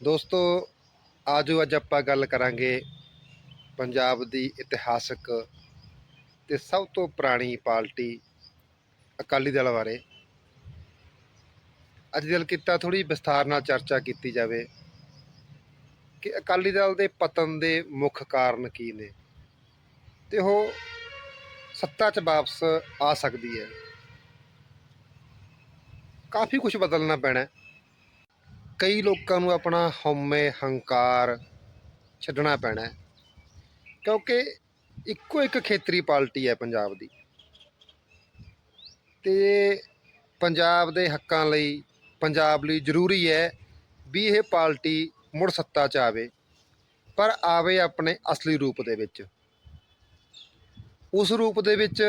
ਦੋਸਤੋ, ਆਜੋ ਅੱਜ ਆਪਾਂ ਗੱਲ ਕਰਾਂਗੇ ਪੰਜਾਬ ਦੀ ਇਤਿਹਾਸਕ ਤੇ ਸਭ ਤੋਂ ਪੁਰਾਣੀ ਪਾਰਟੀ ਅਕਾਲੀ ਦਲ ਬਾਰੇ ਅੱਜ ਦਿਲ ਕੀਤਾ ਥੋੜੀ ਵਿਸਥਾਰ ਨਾਲ ਚਰਚਾ ਕੀਤੀ ਜਾਵੇ ਕਿ ਅਕਾਲੀ ਦਲ ਦੇ ਪਤਨ ਦੇ ਮੁੱਖ ਕਾਰਨ ਕੀ ਨੇ ਤੇ ਉਹ ਸੱਤਾ 'ਚ ਵਾਪਸ ਆ ਸਕਦੀ ਹੈ ਕਾਫੀ ਕੁਝ ਬਦਲਣਾ ਪੈਣਾ ਹੈ। ਕਈ ਲੋਕਾਂ ਨੂੰ ਆਪਣਾ ਹਉਮੈ ਹੰਕਾਰ ਛੱਡਣਾ ਪੈਣਾ ਹੈ, ਕਿਉਂਕਿ ਇੱਕੋ ਇੱਕ ਖੇਤਰੀ ਪਾਰਟੀ ਹੈ ਪੰਜਾਬ ਦੀ। ਤੇ ਪੰਜਾਬ ਦੇ ਹੱਕਾਂ ਲਈ, ਪੰਜਾਬ ਲਈ ਜ਼ਰੂਰੀ ਹੈ ਵੀ ਇਹ ਪਾਰਟੀ ਮੁੜ ਸੱਤਾ 'ਚ ਆਵੇ, ਪਰ ਆਵੇ ਆਪਣੇ ਅਸਲੀ ਰੂਪ ਦੇ ਵਿੱਚ। ਉਸ ਰੂਪ ਦੇ ਵਿੱਚ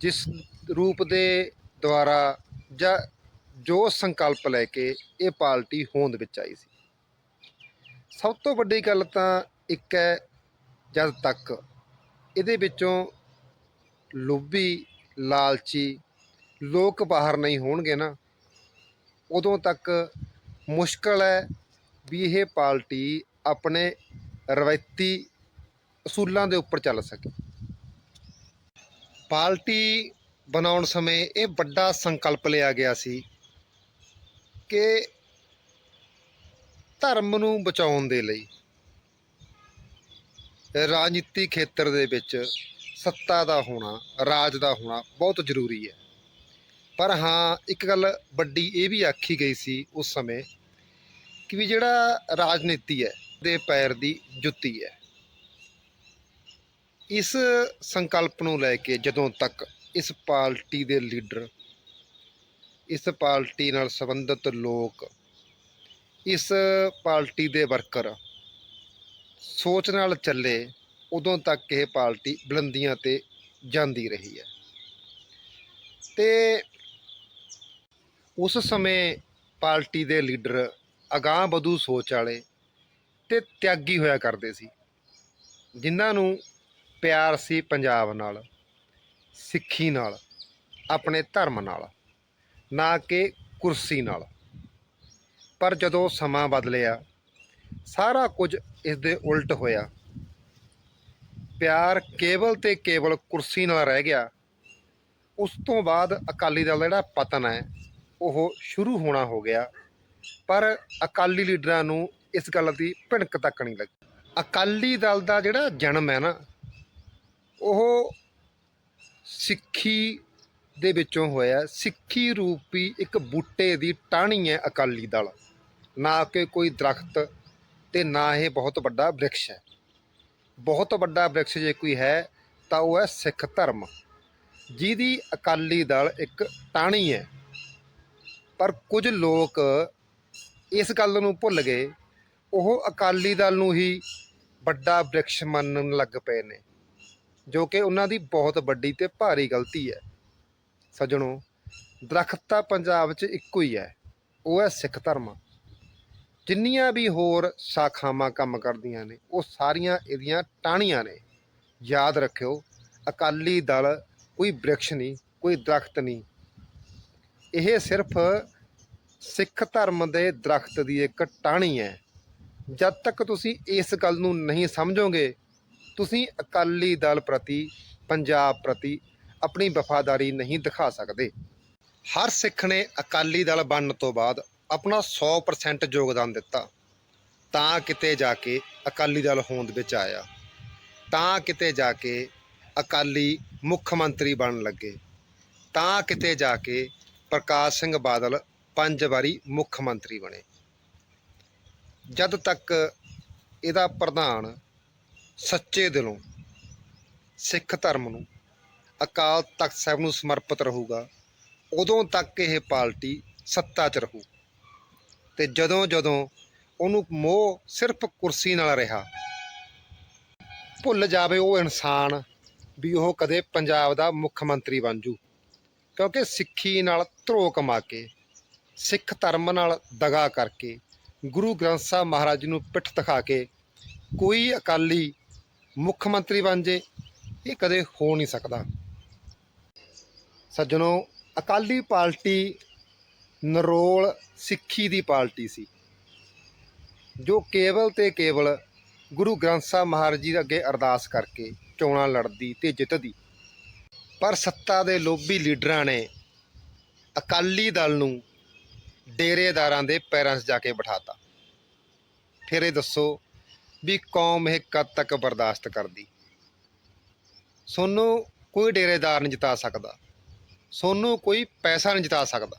ਜਿਸ ਰੂਪ ਦੇ ਦੁਆਰਾ ਜਾਂ ਜੋ ਸੰਕਲਪ ਲੈ ਕੇ ਇਹ ਪਾਰਟੀ ਹੋਂਦ ਵਿੱਚ ਆਈ ਸੀ। ਸਭ ਤੋਂ ਵੱਡੀ ਗੱਲ ਤਾਂ ਇੱਕ ਹੈ, ਜਦ ਤੱਕ ਇਹਦੇ ਵਿੱਚੋਂ ਲੋਭੀ, ਲਾਲਚੀ ਲੋਕ ਬਾਹਰ ਨਹੀਂ ਹੋਣਗੇ ਨਾ, ਉਦੋਂ ਤੱਕ ਮੁਸ਼ਕਲ ਹੈ ਵੀ ਇਹ ਪਾਰਟੀ ਆਪਣੇ ਰਵਾਇਤੀ ਅਸੂਲਾਂ ਦੇ ਉੱਪਰ ਚੱਲ ਸਕੇ। ਪਾਰਟੀ ਬਣਾਉਣ ਸਮੇਂ ਇਹ ਵੱਡਾ ਸੰਕਲਪ ਲਿਆ ਗਿਆ ਸੀ ਕਿ ਧਰਮ ਨੂੰ ਬਚਾਉਣ ਦੇ ਲਈ ਰਾਜਨੀਤੀ ਖੇਤਰ ਦੇ ਵਿੱਚ ਸੱਤਾ ਦਾ ਹੋਣਾ, ਰਾਜ ਦਾ ਹੋਣਾ ਬਹੁਤ ਜ਼ਰੂਰੀ ਹੈ। ਪਰ ਹਾਂ, ਇੱਕ ਗੱਲ ਵੱਡੀ ਇਹ ਵੀ ਆਖੀ ਗਈ ਸੀ ਉਸ ਸਮੇਂ ਕਿ ਵੀ ਜਿਹੜਾ ਰਾਜਨੀਤੀ ਹੈ, ਦੇ ਪੈਰ ਦੀ ਜੁੱਤੀ ਹੈ। ਇਸ ਸੰਕਲਪ ਨੂੰ ਲੈ ਕੇ ਜਦੋਂ ਤੱਕ ਇਸ ਪਾਰਟੀ ਦੇ ਲੀਡਰ ਇਸ ਪਾਰਟੀ ਨਾਲ ਸੰਬੰਧਿਤ ਲੋਕ, ਇਸ ਪਾਰਟੀ ਦੇ ਵਰਕਰ ਸੋਚ ਨਾਲ ਚੱਲੇ, ਉਦੋਂ ਤੱਕ ਇਹ ਪਾਰਟੀ ਬੁਲੰਦੀਆਂ ਤੇ ਜਾਂਦੀ ਰਹੀ ਹੈ। ਤੇ ਉਸ ਸਮੇਂ ਪਾਰਟੀ ਦੇ ਲੀਡਰ ਅਗਾਂਹ ਵਧੂ ਸੋਚ ਵਾਲੇ ਤੇ ਤਿਆਗੀ ਹੋਇਆ ਕਰਦੇ ਸੀ, ਜਿਨ੍ਹਾਂ ਨੂੰ ਪਿਆਰ ਸੀ ਪੰਜਾਬ ਨਾਲ, ਸਿੱਖੀ ਨਾਲ, ਆਪਣੇ ਧਰਮ ਨਾਲ। ਨਾ ਕਿ ਕੁਰਸੀ ਨਾਲ। ਪਰ ਜਦੋਂ ਸਮਾਂ ਬਦਲਿਆ, ਸਾਰਾ ਕੁਝ ਇਸ ਦੇ ਉਲਟ ਹੋਇਆ। ਪਿਆਰ ਕੇਵਲ ਤੇ ਕੇਵਲ ਕੁਰਸੀ ਨਾਲ ਰਹਿ ਗਿਆ। ਉਸ ਤੋਂ ਬਾਅਦ ਅਕਾਲੀ ਦਲ ਦਾ ਜਿਹੜਾ ਪਤਨ ਹੈ, ਉਹ ਸ਼ੁਰੂ ਹੋਣਾ ਹੋ ਗਿਆ। ਪਰ ਅਕਾਲੀ ਲੀਡਰਾਂ ਨੂੰ ਇਸ ਗੱਲ ਦੀ ਭਿਣਕ ਤੱਕ ਨਹੀਂ ਲੱਗੀ। ਅਕਾਲੀ ਦਲ ਦਾ ਜਿਹੜਾ ਜਨਮ ਹੈ ਨਾ, ਉਹ ਸਿੱਖੀ ਦੇ ਵਿੱਚੋਂ ਹੋਇਆ ਸਿੱਖੀ ਰੂਪੀ ਇੱਕ ਬੂਟੇ ਦੀ ਟਾਹਣੀ ਹੈ ਅਕਾਲੀ ਦਲ। ਨਾ ਕਿ ਕੋਈ ਦਰਖਤ ਤੇ ਨਾ ਇਹ ਬਹੁਤ ਵੱਡਾ ਬ੍ਰਿਕਸ਼ ਹੈ। ਬਹੁਤ ਵੱਡਾ ਬ੍ਰਿਕਸ਼ ਜੇ ਕੋਈ ਹੈ, ਤਾਂ ਉਹ ਹੈ ਸਿੱਖ ਧਰਮ। ਜਿਹਦੀ ਅਕਾਲੀ ਦਲ ਇੱਕ ਟਾਹਣੀ ਹੈ। ਪਰ ਕੁਝ ਲੋਕ ਇਸ ਗੱਲ ਨੂੰ ਭੁੱਲ ਗਏ, ਉਹ ਅਕਾਲੀ ਦਲ ਨੂੰ ਹੀ ਵੱਡਾ ਬ੍ਰਿਕਸ਼ ਮੰਨਣ ਲੱਗ ਪਏ ਨੇ, ਜੋ ਕਿ ਉਹਨਾਂ ਦੀ ਬਹੁਤ ਵੱਡੀ ਤੇ ਭਾਰੀ ਗਲਤੀ ਹੈ। ਸੱਜਣੋ, ਦਰਖਤ ਤਾਂ ਪੰਜਾਬ 'ਚ ਇੱਕੋ ਹੀ ਹੈ। ਉਹ ਹੈ ਸਿੱਖ ਧਰਮ। ਜਿੰਨੀਆਂ ਵੀ ਹੋਰ ਸ਼ਾਖਾਵਾਂ ਕੰਮ ਕਰਦੀਆਂ ਨੇ, ਉਹ ਸਾਰੀਆਂ ਇਹਦੀਆਂ ਟਾਹਣੀਆਂ ਨੇ। ਯਾਦ ਰੱਖਿਓ, ਅਕਾਲੀ ਦਲ ਕੋਈ ਬ੍ਰਿਕਸ਼ ਨਹੀਂ, ਕੋਈ ਦਰਖਤ ਨਹੀਂ। ਇਹ ਸਿਰਫ ਸਿੱਖ ਧਰਮ ਦੇ ਦਰਖਤ ਦੀ ਇੱਕ ਟਾਹਣੀ ਹੈ। ਜਦ ਤੱਕ ਤੁਸੀਂ ਇਸ ਗੱਲ ਨੂੰ ਨਹੀਂ ਸਮਝੋਗੇ, ਤੁਸੀਂ ਅਕਾਲੀ ਦਲ ਪ੍ਰਤੀ, ਪੰਜਾਬ ਪ੍ਰਤੀ ਆਪਣੀ ਵਫਾਦਾਰੀ ਨਹੀਂ ਦਿਖਾ ਸਕਦੇ। ਹਰ ਸਿੱਖ ਨੇ ਅਕਾਲੀ ਦਲ ਬਣਨ ਤੋਂ ਬਾਅਦ ਆਪਣਾ 100% ਯੋਗਦਾਨ ਦਿੱਤਾ। ਤਾਂ ਕਿਤੇ ਜਾ ਕੇ ਅਕਾਲੀ ਦਲ ਹੋਂਦ ਵਿੱਚ ਆਇਆ। ਤਾਂ ਕਿਤੇ ਜਾ ਕੇ ਅਕਾਲੀ ਮੁੱਖ ਮੰਤਰੀ ਬਣਨ ਲੱਗੇ। ਤਾਂ ਕਿਤੇ ਜਾ ਕੇ ਪ੍ਰਕਾਸ਼ ਸਿੰਘ ਬਾਦਲ ਪੰਜ ਵਾਰੀ ਮੁੱਖ ਮੰਤਰੀ ਬਣੇ। ਜਦ ਤੱਕ ਇਹਦਾ ਪ੍ਰਧਾਨ ਸੱਚੇ ਦਿਲੋਂ ਸਿੱਖ ਧਰਮ ਨੂੰ ਅਕਾਲ ਤਖਤ ਸਾਹਿਬ ਨੂੰ ਸਮਰਪਿਤ ਰਹੂਗਾ, ਉਦੋਂ ਤੱਕ ਇਹ ਪਾਰਟੀ ਸੱਤਾ 'ਚ ਰਹੂ। ਤੇ ਜਦੋਂ ਜਦੋਂ ਉਹਨੂੰ ਮੋਹ ਸਿਰਫ ਕੁਰਸੀ ਨਾਲ ਰਿਹਾ, ਭੁੱਲ ਜਾਵੇ ਉਹ ਇਨਸਾਨ ਵੀ ਉਹ ਕਦੇ ਪੰਜਾਬ ਦਾ ਮੁੱਖ ਮੰਤਰੀ ਬਣ ਜੂ। ਕਿਉਂਕਿ ਸਿੱਖੀ ਨਾਲ ਧਰੋ ਕਮਾ ਕੇ, ਸਿੱਖ ਧਰਮ ਨਾਲ ਦਗਾ ਕਰਕੇ, ਗੁਰੂ ਗ੍ਰੰਥ ਸਾਹਿਬ ਮਹਾਰਾਜ ਜੀ ਨੂੰ ਪਿੱਠ ਦਿਖਾ ਕੇ ਕੋਈ ਅਕਾਲੀ ਮੁੱਖ ਮੰਤਰੀ ਬਣ ਜੇ, ਇਹ ਕਦੇ ਹੋ ਨਹੀਂ ਸਕਦਾ। ਸੱਜਣੋ, ਅਕਾਲੀ ਪਾਰਟੀ ਨਰੋਲ ਸਿੱਖੀ ਦੀ ਪਾਰਟੀ ਸੀ, ਜੋ ਕੇਵਲ ਤੇ ਕੇਵਲ ਗੁਰੂ ਗ੍ਰੰਥ ਸਾਹਿਬ ਮਹਾਰਾਜ ਜੀ ਦੇ ਅੱਗੇ ਅਰਦਾਸ ਕਰਕੇ ਚੋਣਾਂ ਲੜਦੀ ਤੇ ਜਿੱਤਦੀ। ਪਰ ਸੱਤਾ ਦੇ ਲੋਭੀ ਲੀਡਰਾਂ ਨੇ ਅਕਾਲੀ ਦਲ ਨੂੰ ਡੇਰੇਦਾਰਾਂ ਦੇ ਪੈਰਾਂ 'ਚ ਜਾ ਕੇ ਬਿਠਾਤਾ। ਫਿਰ ਇਹ ਦੱਸੋ ਵੀ ਕੌਮ ਇਹ ਕਦ ਤੱਕ ਬਰਦਾਸ਼ਤ ਕਰਦੀ? ਸੋਨੂੰ ਕੋਈ ਡੇਰੇਦਾਰ ਨਹੀਂ ਜਿਤਾ ਸਕਦਾ। ਸੋਨੂੰ ਕੋਈ ਪੈਸਾ ਨਹੀਂ ਜਿਤਾ ਸਕਦਾ।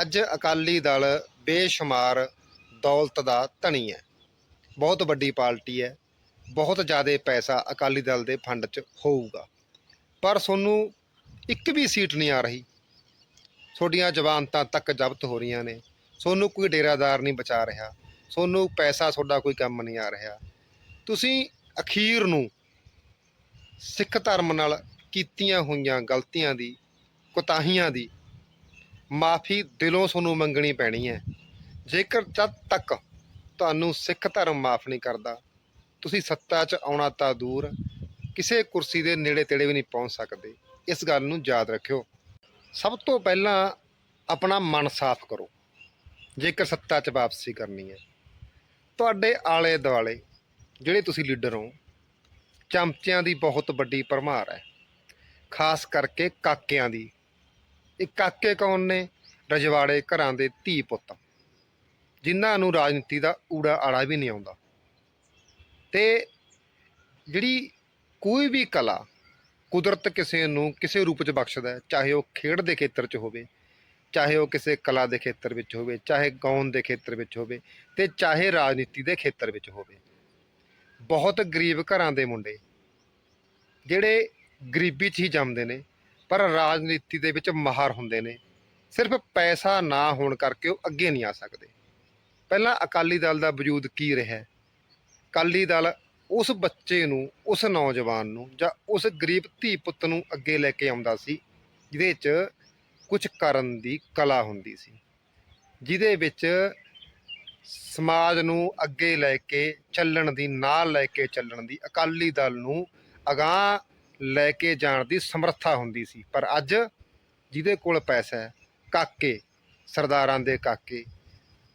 ਅੱਜ ਅਕਾਲੀ ਦਲ ਬੇਸ਼ੁਮਾਰ ਦੌਲਤ ਦਾ ਧਣੀ ਹੈ। ਬਹੁਤ ਵੱਡੀ ਪਾਰਟੀ ਹੈ। ਬਹੁਤ ਜ਼ਿਆਦਾ ਪੈਸਾ ਅਕਾਲੀ ਦਲ ਦੇ ਫੰਡ 'ਚ ਹੋਊਗਾ। ਪਰ ਸੋਨੂੰ ਇੱਕ ਵੀ ਸੀਟ ਨਹੀਂ ਆ ਰਹੀ। ਤੁਹਾਡੀਆਂ ਜ਼ਮਾਨਤਾਂ ਤੱਕ ਜ਼ਬਤ ਹੋ ਰਹੀਆਂ ਨੇ। ਸੋਨੂੰ ਕੋਈ ਡੇਰਾਦਾਰ ਨਹੀਂ ਬਚਾ ਰਿਹਾ। ਸੋਨੂੰ ਪੈਸਾ ਤੁਹਾਡਾ ਕੋਈ ਕੰਮ ਨਹੀਂ ਆ ਰਿਹਾ। ਤੁਸੀਂ ਅਖੀਰ ਨੂੰ ਸਿੱਖ ਧਰਮ ਨਾਲ ਕੀਤੀਆਂ ਹੋਈਆਂ ਗਲਤੀਆਂ ਦੀ ਕੁਤਾਹੀਆਂ ਦੀ। ਮਾਫੀ ਦਿਲੋਂ ਤੁਹਾਨੂੰ ਮੰਗਣੀ ਪੈਣੀ ਹੈ। ਜੇਕਰ ਜਦ ਤੱਕ ਤੁਹਾਨੂੰ ਸਿੱਖ ਧਰਮ ਮਾਫ ਨਹੀਂ ਕਰਦਾ, ਤੁਸੀਂ ਸੱਤਾ 'ਚ ਆਉਣਾ ਤਾਂ ਦੂਰ, ਕਿਸੇ ਕੁਰਸੀ ਦੇ ਨੇੜੇ ਤੇੜੇ ਵੀ ਨਹੀਂ ਪਹੁੰਚ ਸਕਦੇ। ਇਸ ਗੱਲ ਨੂੰ ਯਾਦ ਰੱਖਿਓ। ਸਭ ਤੋਂ ਪਹਿਲਾਂ ਆਪਣਾ ਮਨ ਸਾਫ਼ ਕਰੋ। ਜੇਕਰ ਸੱਤਾ 'ਚ ਵਾਪਸੀ ਕਰਨੀ ਹੈ, ਤੁਹਾਡੇ ਆਲੇ ਦੁਆਲੇ ਜਿਹੜੇ ਤੁਸੀਂ ਲੀਡਰ ਹੋ, ਚਮਚਿਆਂ ਦੀ ਬਹੁਤ ਵੱਡੀ ਭਰਮਾਰ ਹੈ। ਖਾਸ ਕਰਕੇ ਕਾਕਿਆਂ ਦੀ। ਇਹ ਕਾਕੇ ਕੌਣ ਨੇ? ਰਜਵਾੜੇ ਘਰਾਂ ਦੇ ਧੀ ਪੁੱਤ। ਜਿਨ੍ਹਾਂ ਨੂੰ ਰਾਜਨੀਤੀ ਦਾ ਊੜਾ ਆੜਾ ਵੀ ਨਹੀਂ ਆਉਂਦਾ। ਤੇ ਜਿਹੜੀ ਕੋਈ ਵੀ ਕਲਾ ਕੁਦਰਤ ਕਿਸੇ ਨੂੰ ਕਿਸੇ ਰੂਪ 'ਚ ਬਖਸ਼ਦਾ ਹੈ, ਚਾਹੇ ਉਹ ਖੇਡ ਦੇ ਖੇਤਰ 'ਚ ਹੋਵੇ, ਚਾਹੇ ਉਹ ਕਿਸੇ ਕਲਾ ਦੇ ਖੇਤਰ ਵਿੱਚ ਹੋਵੇ, ਚਾਹੇ ਗਾਉਣ ਦੇ ਖੇਤਰ ਵਿੱਚ ਹੋਵੇ ਤੇ ਚਾਹੇ ਰਾਜਨੀਤੀ ਦੇ ਖੇਤਰ ਵਿੱਚ ਹੋਵੇ। ਬਹੁਤ ਗਰੀਬ ਘਰਾਂ ਦੇ ਮੁੰਡੇ, ਜਿਹੜੇ ਗਰੀਬੀ 'ਚ ਹੀ ਜੰਮਦੇ ਨੇ ਪਰ ਰਾਜਨੀਤੀ ਦੇ ਵਿੱਚ ਮਾਹਰ ਹੁੰਦੇ ਨੇ। ਸਿਰਫ ਪੈਸਾ ਨਾ ਹੋਣ ਕਰਕੇ ਉਹ ਅੱਗੇ ਨਹੀਂ ਆ ਸਕਦੇ। ਪਹਿਲਾਂ ਅਕਾਲੀ ਦਲ ਦਾ ਵਜੂਦ ਕੀ ਰਿਹਾ ਅਕਾਲੀ ਦਲ ਉਸ ਬੱਚੇ ਨੂੰ, ਉਸ ਨੌਜਵਾਨ ਨੂੰ ਜਾਂ ਉਸ ਗਰੀਬ ਧੀ ਪੁੱਤ ਨੂੰ ਅੱਗੇ ਲੈ ਕੇ ਆਉਂਦਾ ਸੀ, ਜਿਹਦੇ 'ਚ ਕੁਝ ਕਰਨ ਦੀ ਕਲਾ ਹੁੰਦੀ ਸੀ। ਜਿਹਦੇ ਵਿੱਚ ਸਮਾਜ ਨੂੰ ਅੱਗੇ ਲੈ ਕੇ, ਚੱਲਣ ਦੀ, ਨਾਲ ਲੈ ਕੇ ਚੱਲਣ ਦੀ ਅਕਾਲੀ ਦਲ ਨੂੰ ਅਗਾਹ ਲੈ ਕੇ ਜਾਣ ਦੀ ਸਮਰੱਥਾ ਹੁੰਦੀ ਸੀ। ਪਰ ਅੱਜ ਜਿਹਦੇ ਕੋਲ ਪੈਸਾ ਹੈ, ਕਾਕੇ, ਸਰਦਾਰਾਂ ਦੇ ਕਾਕੇ,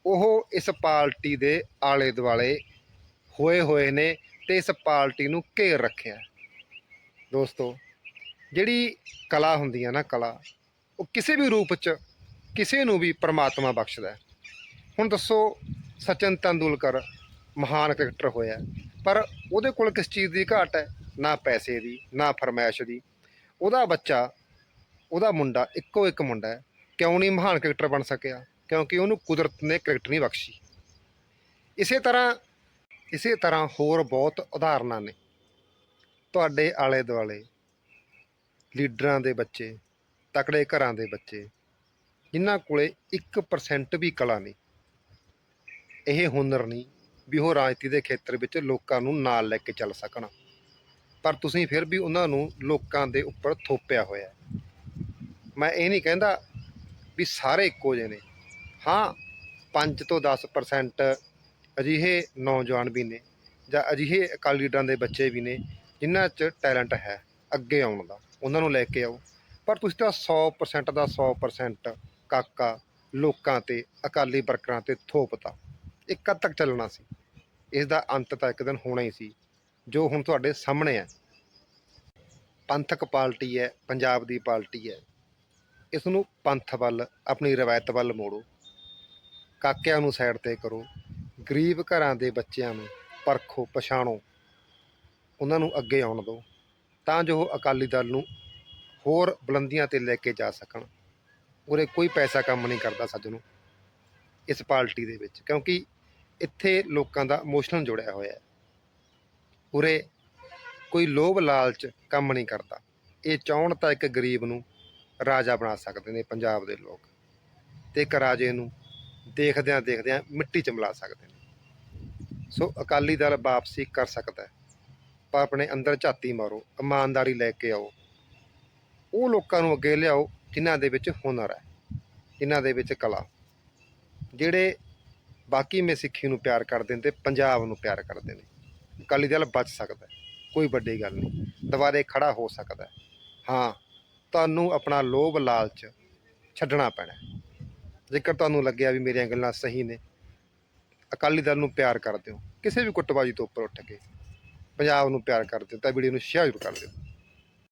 ਉਹ ਇਸ ਪਾਰਟੀ ਦੇ ਆਲੇ ਦੁਆਲੇ ਹੋਏ ਹੋਏ ਨੇ ਤੇ ਇਸ ਪਾਰਟੀ ਨੂੰ ਘੇਰ ਰੱਖਿਆ ਦੋਸਤੋ, ਜਿਹੜੀ ਕਲਾ ਹੁੰਦੀ ਹੈ ਨਾ ਕਲਾ, ਉਹ ਕਿਸੇ ਵੀ ਰੂਪ 'ਚ ਕਿਸੇ ਨੂੰ ਵੀ ਪਰਮਾਤਮਾ ਬਖਸ਼ਦਾ ਹੁਣ ਦੱਸੋ, ਸਚਿਨ ਤੰਦੂਲਕਰ ਮਹਾਨ ਕ੍ਰਿਕਟਰ ਹੋਇਆ ਪਰ ਉਹਦੇ ਕੋਲ ਕਿਸ ਚੀਜ਼ ਦੀ ਘਾਟ ਹੈ? ਨਾ ਪੈਸੇ ਦੀ, ਨਾ ਫਰਮਾਇਸ਼ ਦੀ। ਉਹਦਾ ਬੱਚਾ, ਉਹਦਾ ਮੁੰਡਾ ਇੱਕੋ ਇੱਕ ਮੁੰਡਾ ਹੈ। ਕਿਉਂ ਨਹੀਂ ਮਹਾਨ ਕ੍ਰਿਕਟਰ ਬਣ ਸਕਿਆ? ਕਿਉਂਕਿ ਉਹਨੂੰ ਕੁਦਰਤ ਨੇ ਕ੍ਰਿਕਟ ਨਹੀਂ ਬਖਸ਼ੀ। ਇਸੇ ਤਰ੍ਹਾਂ ਇਸੇ ਤਰ੍ਹਾਂ ਹੋਰ ਬਹੁਤ ਉਦਾਹਰਨਾਂ ਨੇ। ਤੁਹਾਡੇ ਆਲੇ ਦੁਆਲੇ ਲੀਡਰਾਂ ਦੇ ਬੱਚੇ, ਤਕੜੇ ਘਰਾਂ ਦੇ ਬੱਚੇ, ਜਿਨ੍ਹਾਂ ਕੋਲੇ 1% ਵੀ ਕਲਾ ਨਹੀਂ। ਇਹ ਹੁਨਰ ਨਹੀਂ ਵੀ ਉਹ ਰਾਜਨੀਤੀ ਦੇ ਖੇਤਰ ਵਿੱਚ ਲੋਕਾਂ ਨੂੰ ਨਾਲ ਲੈ ਕੇ ਚੱਲ ਸਕਣ। ਪਰ ਤੁਸੀਂ ਫਿਰ ਵੀ ਉਹਨਾਂ ਨੂੰ ਲੋਕਾਂ ਦੇ ਉੱਪਰ ਥੋਪਿਆ ਹੋਇਆ ਮੈਂ ਇਹ ਨਹੀਂ ਕਹਿੰਦਾ ਵੀ ਸਾਰੇ ਇੱਕੋ ਜਿਹੇ ਨੇ। ਹਾਂ 5 ਤੋਂ 10% ਅਜਿਹੇ ਨੌਜਵਾਨ ਵੀ ਨੇ ਜਾਂ ਅਜਿਹੇ ਅਕਾਲੀ ਲੀਡਰਾਂ ਦੇ ਬੱਚੇ ਵੀ ਨੇ ਜਿਨ੍ਹਾਂ 'ਚ ਟੈਲੈਂਟ ਹੈ ਅੱਗੇ ਆਉਣ ਦਾ। ਉਹਨਾਂ ਨੂੰ ਲੈ ਕੇ ਆਓ। ਪਰ ਤੁਸੀਂ ਤਾਂ 100% ਦਾ 100% ਕਾਕਾ ਲੋਕਾਂ ਤੇ, ਅਕਾਲੀ ਵਰਕਰਾਂ ਤੇ ਥੋਪਤਾ। ਇਹ ਕਦ ਤੱਕ ਚੱਲਣਾ ਸੀ। ਇਸ ਦਾ ਅੰਤ ਤਾਂ ਇੱਕ ਦਿਨ ਹੋਣਾ ਹੀ ਸੀ। ਜੋ ਹੁਣ ਤੁਹਾਡੇ ਸਾਹਮਣੇ ਹੈ। ਪੰਥਕ ਪਾਰਟੀ ਹੈ, ਪੰਜਾਬ ਦੀ ਪਾਰਟੀ ਹੈ। ਇਸ ਨੂੰ ਪੰਥ ਵੱਲ, ਆਪਣੀ ਰਵਾਇਤ ਵੱਲ ਮੋੜੋ। ਕਾਕਿਆਂ ਨੂੰ ਸਾਈਡ ਤੇ ਕਰੋ। ਗਰੀਬ ਘਰਾਂ ਦੇ ਬੱਚਿਆਂ ਨੂੰ ਪਰਖੋ, ਪਛਾਣੋ। ਉਹਨਾਂ ਨੂੰ ਅੱਗੇ ਆਉਣ ਦਿਓ। ਤਾਂ ਜੋ ਉਹ ਅਕਾਲੀ ਦਲ ਨੂੰ ਹੋਰ ਬੁਲੰਦੀਆਂ ਤੇ ਲੈ ਕੇ ਜਾ ਸਕਣ। ਉਰੇ ਕੋਈ ਪੈਸਾ ਕੰਮ ਨਹੀਂ ਕਰਦਾ ਸੱਜਣੋ, ਇਸ ਪਾਰਟੀ ਦੇ ਵਿੱਚ। ਕਿਉਂਕਿ ਇੱਥੇ ਲੋਕਾਂ ਦਾ ਇਮੋਸ਼ਨਲ ਜੁੜਿਆ ਹੋਇਆ ਹੈ। ਉਰੇ ਕੋਈ ਲੋਭ ਲਾਲਚ ਕੰਮ ਨਹੀਂ ਕਰਦਾ। ਇਹ ਚਾਹਣ ਤਾਂ ਇੱਕ ਗਰੀਬ ਨੂੰ ਰਾਜਾ ਬਣਾ ਸਕਦੇ ਨੇ ਪੰਜਾਬ ਦੇ ਲੋਕ ਤੇ ਇੱਕ ਰਾਜੇ ਨੂੰ ਦੇਖਦਿਆਂ ਦੇਖਦਿਆਂ ਮਿੱਟੀ 'ਚ ਮਿਲਾ ਸਕਦੇ ਨੇ। ਸੋ ਅਕਾਲੀ ਦਲ ਵਾਪਸੀ ਕਰ ਸਕਦਾ ਪਰ ਆਪਣੇ ਅੰਦਰ ਝਾਤੀ ਮਾਰੋ, ਇਮਾਨਦਾਰੀ ਲੈ ਕੇ ਆਓ। ਉਹ ਲੋਕਾਂ ਨੂੰ ਅੱਗੇ ਲਿਆਓ ਜਿਨ੍ਹਾਂ ਦੇ ਵਿੱਚ ਹੁਨਰ ਹੈ, ਜਿਨ੍ਹਾਂ ਦੇ ਵਿੱਚ ਕਲਾ। ਜਿਹੜੇ ਬਾਕੀ ਮੇ ਸਿੱਖੀ ਨੂੰ ਪਿਆਰ ਕਰਦੇ ਨੇ ਤੇ ਪੰਜਾਬ ਨੂੰ ਪਿਆਰ ਕਰਦੇ ਨੇ। ਅਕਾਲੀ ਦਲ ਬਚ ਸਕਦਾ ਕੋਈ ਵੱਡੀ ਗੱਲ ਨਹੀਂ, ਦੁਬਾਰੇ ਖੜਾ ਹੋ ਸਕਦਾ ਹਾਂ। ਤੁਹਾਨੂੰ ਆਪਣਾ ਲੋਭ ਲਾਲਚ ਛੱਡਣਾ ਪੈਣਾ ਜੇਕਰ ਤੁਹਾਨੂੰ ਲੱਗਿਆ ਵੀ ਮੇਰੀਆਂ ਗੱਲਾਂ ਸਹੀ ਨੇ, ਅਕਾਲੀ ਦਲ ਨੂੰ ਪਿਆਰ ਕਰਦੇ ਹੋ ਕਿਸੇ ਵੀ ਕੁੱਟਬਾਜੀ ਤੋਂ ਉੱਪਰ ਉੱਠ ਕੇ, ਪੰਜਾਬ ਨੂੰ ਪਿਆਰ ਕਰਦੇ ਹੋ ਤਾਂ ਵੀਡੀਓ ਨੂੰ ਸ਼ੇਅਰ ਜ਼ਰੂਰ ਕਰ ਦਿਓ।